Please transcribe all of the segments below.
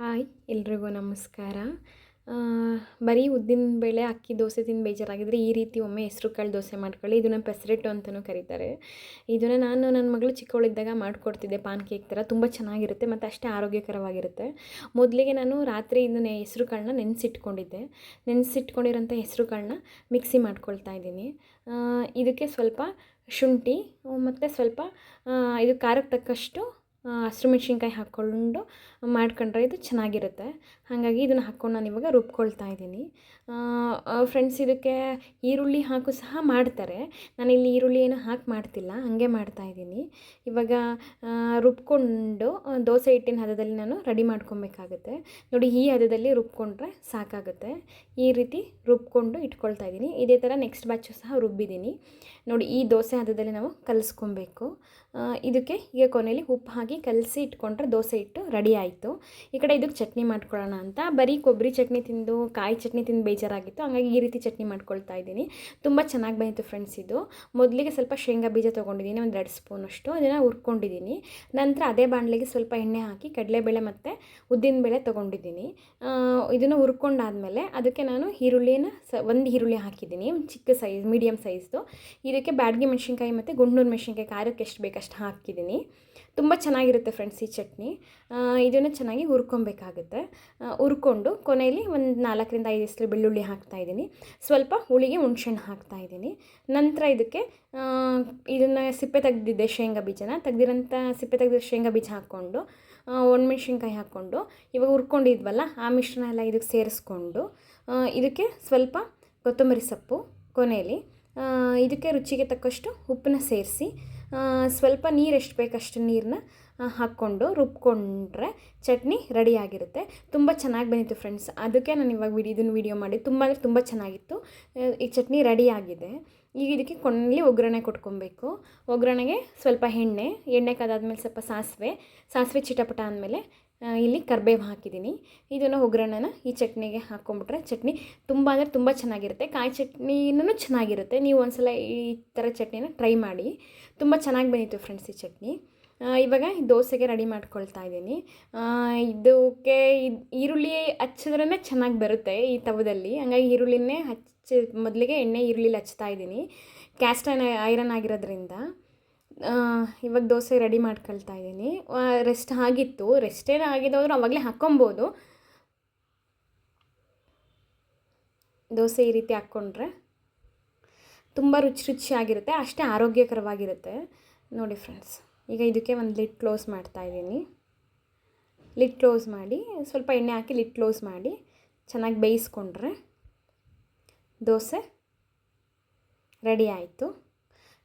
Hi, ಎಲ್ರಿಗೂ ನಮಸ್ಕಾರ. ಬರೀ ಉದ್ದಿನ ಬೇಳೆ, ಅಕ್ಕಿ ದೋಸೆ ತಿಂದು ಬೇಜಾರಾಗಿದ್ದರೆ ಈ ರೀತಿ ಒಮ್ಮೆ ಹೆಸ್ರು ಕಾಳು ದೋಸೆ ಮಾಡ್ಕೊಳ್ಳಿ. ಇದನ್ನು ಪೆಸರೆಟ್ಟು ಅಂತಲೂ ಕರೀತಾರೆ. ಇದನ್ನು ನಾನು ನನ್ನ ಮಗಳು ಚಿಕ್ಕವಳಿದ್ದಾಗ ಮಾಡಿಕೊಡ್ತಿದ್ದೆ ಪಾನ್ ಕೇಕ್ ಥರ ತುಂಬ ಚೆನ್ನಾಗಿರುತ್ತೆ, ಮತ್ತು ಅಷ್ಟೇ ಆರೋಗ್ಯಕರವಾಗಿರುತ್ತೆ. ಮೊದಲಿಗೆ ನಾನು ರಾತ್ರಿ ಇದನ್ನ ಹೆಸ್ರು ಕಾಳನ್ನ ನೆನೆಸಿಟ್ಕೊಂಡಿದ್ದೆ. ನೆನೆಸಿಟ್ಕೊಂಡಿರೋಂಥ ಹೆಸ್ರು ಕಾಳನ್ನ ಮಿಕ್ಸಿ ಮಾಡ್ಕೊಳ್ತಾ ಇದ್ದೀನಿ. ಇದಕ್ಕೆ ಸ್ವಲ್ಪ ಶುಂಠಿ, ಮತ್ತು ಸ್ವಲ್ಪ ಇದು ಖಾರಕ್ಕೆ ತಕ್ಕಷ್ಟು ಹಸಿರು ಮೆಣ್ಸಿನ್ಕಾಯಿ ಹಾಕ್ಕೊಂಡು ಮಾಡ್ಕೊಂಡ್ರೆ ಇದು ಚೆನ್ನಾಗಿರುತ್ತೆ. ಹಾಗಾಗಿ ಇದನ್ನು ಹಾಕ್ಕೊಂಡು ನಾನು ಇವಾಗ ರುಬ್ಕೊಳ್ತಾ ಇದ್ದೀನಿ. ಫ್ರೆಂಡ್ಸ್ ಇದಕ್ಕೆ ಈರುಳ್ಳಿ ಹಾಕು ಸಹ ಮಾಡ್ತಾರೆ. ನಾನಿಲ್ಲಿ ಈರುಳ್ಳಿ ಏನು ಹಾಕಿ ಮಾಡ್ತಿಲ್ಲ, ಹಾಗೆ ಮಾಡ್ತಾ ಇದ್ದೀನಿ. ಇವಾಗ ರುಬ್ಕೊಂಡು ದೋಸೆ ಹಿಟ್ಟಿನ ಹದದಲ್ಲಿ ನಾನು ರೆಡಿ ಮಾಡ್ಕೊಬೇಕಾಗುತ್ತೆ. ನೋಡಿ, ಈ ಹದದಲ್ಲಿ ರುಬ್ಕೊಂಡ್ರೆ ಸಾಕಾಗುತ್ತೆ. ಈ ರೀತಿ ರುಬ್ಕೊಂಡು ಇಟ್ಕೊಳ್ತಾ ಇದ್ದೀನಿ. ಇದೇ ಥರ ನೆಕ್ಸ್ಟ್ ಬ್ಯಾಚು ಸಹ ರುಬ್ಬಿದ್ದೀನಿ. ನೋಡಿ, ಈ ದೋಸೆ ಹದದಲ್ಲಿ ನಾವು ಕಲಿಸ್ಕೊಬೇಕು. ಇದಕ್ಕೆ ಈಗ ಕೊನೆಯಲ್ಲಿ ಉಪ್ಪು ಕಲಸಿ ಇಟ್ಕೊಂಡ್ರೆ ದೋಸೆ ಇಟ್ಟು ರೆಡಿ ಆಯಿತು. ಈ ಕಡೆ ಇದಕ್ಕೆ ಚಟ್ನಿ ಮಾಡ್ಕೊಳ್ಳೋಣ ಅಂತ. ಬರೀ ಕೊಬ್ಬರಿ ಚಟ್ನಿ ತಿಂದು, ಕಾಯಿ ಚಟ್ನಿ ತಿಂದು ಬೇಜಾರಾಗಿತ್ತು. ಹಾಗಾಗಿ ಈ ರೀತಿ ಚಟ್ನಿ ಮಾಡ್ಕೊಳ್ತಾ ಇದ್ದೀನಿ. ತುಂಬ ಚೆನ್ನಾಗಿ ಬಂದಿತ್ತು ಫ್ರೆಂಡ್ಸ್ ಇದು. ಮೊದಲಿಗೆ ಸ್ವಲ್ಪ ಶೇಂಗಾ ಬೀಜ ತೊಗೊಂಡಿದ್ದೀನಿ, ಒಂದು ಎರಡು ಸ್ಪೂನಷ್ಟು ಅದನ್ನು ಹುರ್ಕೊಂಡಿದ್ದೀನಿ. ನಂತರ ಅದೇ ಬಾಣಲೆಗೆ ಸ್ವಲ್ಪ ಎಣ್ಣೆ ಹಾಕಿ, ಕಡಲೆಬೇಳೆ ಮತ್ತು ಉದ್ದಿನಬೇಳೆ ತೊಗೊಂಡಿದ್ದೀನಿ. ಇದನ್ನು ಹುರ್ಕೊಂಡಾದ್ಮೇಲೆ ಅದಕ್ಕೆ ನಾನು ಈರುಳ್ಳಿನ ಸ, ಒಂದು ಈರುಳ್ಳಿ ಹಾಕಿದ್ದೀನಿ. ಚಿಕ್ಕ ಸೈಜ್ ಮೀಡಿಯಮ್ ಸೈಜ್ದು. ಇದಕ್ಕೆ ಬ್ಯಾಡ್ಗೆ ಮೆಣಸಿನ್ಕಾಯಿ ಮತ್ತು ಗುಂಡೂರು ಮೆಣಸಿನ್ಕಾಯಿ, ಖಾರಕ್ಕೆ ಎಷ್ಟು ಬೇಕಷ್ಟು ಹಾಕಿದ್ದೀನಿ. ತುಂಬ ಚೆನ್ನಾಗಿರುತ್ತೆ ಫ್ರೆಂಡ್ಸ್ ಈ ಚಟ್ನಿ. ಇದನ್ನು ಚೆನ್ನಾಗಿ ಹುರ್ಕೊಬೇಕಾಗುತ್ತೆ. ಹುರ್ಕೊಂಡು ಕೊನೆಯಲ್ಲಿ ಒಂದು ನಾಲ್ಕರಿಂದ ಐದು ಹೆಸರು ಬೆಳ್ಳುಳ್ಳಿ ಹಾಕ್ತಾ ಇದ್ದೀನಿ. ಸ್ವಲ್ಪ ಹುಳಿಗೆ ಹುಣ್ಸೆಹಣ್ಣು ಹಾಕ್ತಾ ಇದ್ದೀನಿ. ನಂತರ ಇದಕ್ಕೆ ಇದನ್ನು ಸಿಪ್ಪೆ ತೆಗೆದಿದ್ದೆ ಶೇಂಗಾ ಬೀಜನ ತೆಗ್ದಿರೋಂಥ ಸಿಪ್ಪೆ ತೆಗೆದಿರೋ ಶೇಂಗಾ ಬೀಜ ಹಾಕ್ಕೊಂಡು ಒಣಮೆಣ್ಸಿನ್ಕಾಯಿ ಹಾಕ್ಕೊಂಡು, ಇವಾಗ ಹುರ್ಕೊಂಡಿದ್ವಲ್ಲ ಆ ಮಿಶ್ರಣ ಎಲ್ಲ ಇದಕ್ಕೆ ಸೇರಿಸ್ಕೊಂಡು ಇದಕ್ಕೆ ಸ್ವಲ್ಪ ಕೊತ್ತಂಬರಿ ಸೊಪ್ಪು ಕೊನೆಯಲ್ಲಿ ಇದಕ್ಕೆ ರುಚಿಗೆ ತಕ್ಕಷ್ಟು ಉಪ್ಪನ್ನ ಸೇರಿಸಿ ಸ್ವಲ್ಪ ನೀರು ಎಷ್ಟು ಬೇಕಷ್ಟು ನೀರನ್ನ ಹಾಕ್ಕೊಂಡು ರುಬ್ಕೊಂಡ್ರೆ ಚಟ್ನಿ ರೆಡಿಯಾಗಿರುತ್ತೆ ತುಂಬ ಚೆನ್ನಾಗಿ ಬಂದಿತ್ತು ಫ್ರೆಂಡ್ಸ್ ಅದಕ್ಕೆ ನಾನು ಇವಾಗ ವಿಡಿ ಇದನ್ನು ವೀಡಿಯೋ ಮಾಡಿ. ತುಂಬ ಅಂದರೆ ತುಂಬ ಚೆನ್ನಾಗಿತ್ತು. ಈ ಚಟ್ನಿ ರೆಡಿಯಾಗಿದೆ ಈಗ ಇದಕ್ಕೆ ಕೊನೆಯಲ್ಲಿ ಒಗ್ಗರಣೆ ಕೊಟ್ಕೊಬೇಕು. ಒಗ್ಗರಣೆಗೆ ಸ್ವಲ್ಪ ಎಣ್ಣೆ ಎಣ್ಣೆ ಕಾದಾದ್ಮೇಲೆ ಸ್ವಲ್ಪ ಸಾಸಿವೆ ಸಾಸಿವೆ ಚಿಟಪಟ ಅಂದಮೇಲೆ ಇಲ್ಲಿ ಕರ್ಬೇವು ಹಾಕಿದ್ದೀನಿ. ಇದನ್ನು ಒಗ್ಗರಣೆನ ಈ ಚಟ್ನಿಗೆ ಹಾಕ್ಕೊಂಬಿಟ್ರೆ ಚಟ್ನಿ ತುಂಬ ಅಂದರೆ ತುಂಬ ಚೆನ್ನಾಗಿರುತ್ತೆ. ಕಾಯಿ ಚಟ್ನಿನೂ ಚೆನ್ನಾಗಿರುತ್ತೆ. ನೀವು ಒಂದ್ಸಲ ಈ ಥರ ಚಟ್ನಿನ ಟ್ರೈ ಮಾಡಿ. ತುಂಬ ಚೆನ್ನಾಗಿ ಬಂದಿತ್ತು ಫ್ರೆಂಡ್ಸ್ ಈ ಚಟ್ನಿ. ಇವಾಗ ದೋಸೆಗೆ ರೆಡಿ ಮಾಡ್ಕೊಳ್ತಾ ಇದ್ದೀನಿ. ಇದಕ್ಕೆ ಇದು, ಈರುಳ್ಳಿ ಹಚ್ಚಿದ್ರೇ ಚೆನ್ನಾಗಿ ಬರುತ್ತೆ ಈ ತವದಲ್ಲಿ. ಹಂಗಾಗಿ ಈರುಳ್ಳಿನೇ ಹಚ್ಚಿ, ಮೊದಲಿಗೆ ಎಣ್ಣೆ ಈರುಳ್ಳಿಲಿ ಹಚ್ತಾ ಇದ್ದೀನಿ. ಕ್ಯಾಸ್ಟ್ ಐರನ್ ಆಗಿರೋದ್ರಿಂದ. ಇವಾಗ ದೋಸೆ ರೆಡಿ ಮಾಡ್ಕೊಳ್ತಾ ಇದ್ದೀನಿ. ರೆಸ್ಟ್ ಆಗಿತ್ತು. ರೆಸ್ಟ್ ಏನು ಆಗಿದ್ದೋದ್ರು ಅವಾಗಲೇ ಹಾಕ್ಕೊಬೋದು. ದೋಸೆ ಈ ರೀತಿ ಹಾಕ್ಕೊಂಡ್ರೆ ತುಂಬ ರುಚಿ ರುಚಿಯಾಗಿರುತ್ತೆ. ಅಷ್ಟೇ ಆರೋಗ್ಯಕರವಾಗಿರುತ್ತೆ. ನೋಡಿ ಫ್ರೆಂಡ್ಸ್ ಈಗ ಇದಕ್ಕೆ ಒಂದು ಲಿಡ್ ಕ್ಲೋಸ್ ಮಾಡ್ತಾ ಇದ್ದೀನಿ. ಲಿಡ್ ಕ್ಲೋಸ್ ಮಾಡಿ, ಸ್ವಲ್ಪ ಎಣ್ಣೆ ಹಾಕಿ ಲಿಡ್ ಕ್ಲೋಸ್ ಮಾಡಿ, ಚೆನ್ನಾಗಿ ಬೇಯಿಸ್ಕೊಂಡ್ರೆ ದೋಸೆ ರೆಡಿ ಆಯಿತು.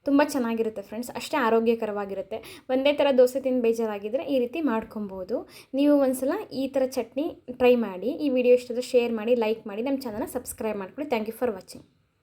ತುಂಬ ಚೆನ್ನಾಗಿರುತ್ತೆ ಫ್ರೆಂಡ್ಸ್ ಅಷ್ಟೇ ಆರೋಗ್ಯಕರವಾಗಿರುತ್ತೆ. ಒಂದೇ ಥರ ದೋಸೆ ತಿಂದು ಬೇಜಾರಾಗಿದ್ದರೆ ಈ ರೀತಿ ಮಾಡ್ಕೊಬೋದು. ನೀವು ಒಂದ್ಸಲ ಈ ಥರ ಚಟ್ನಿ ಟ್ರೈ ಮಾಡಿ, ಈ ವಿಡಿಯೋ ಇಷ್ಟದ ಶೇರ್ ಮಾಡಿ ಲೈಕ್ ಮಾಡಿ, ನಮ್ಮ ಚಾನಲ್ನ ಸಬ್ಸ್ಕ್ರೈಬ್ ಮಾಡ್ಕೊಳ್ಳಿ. Thank you for watching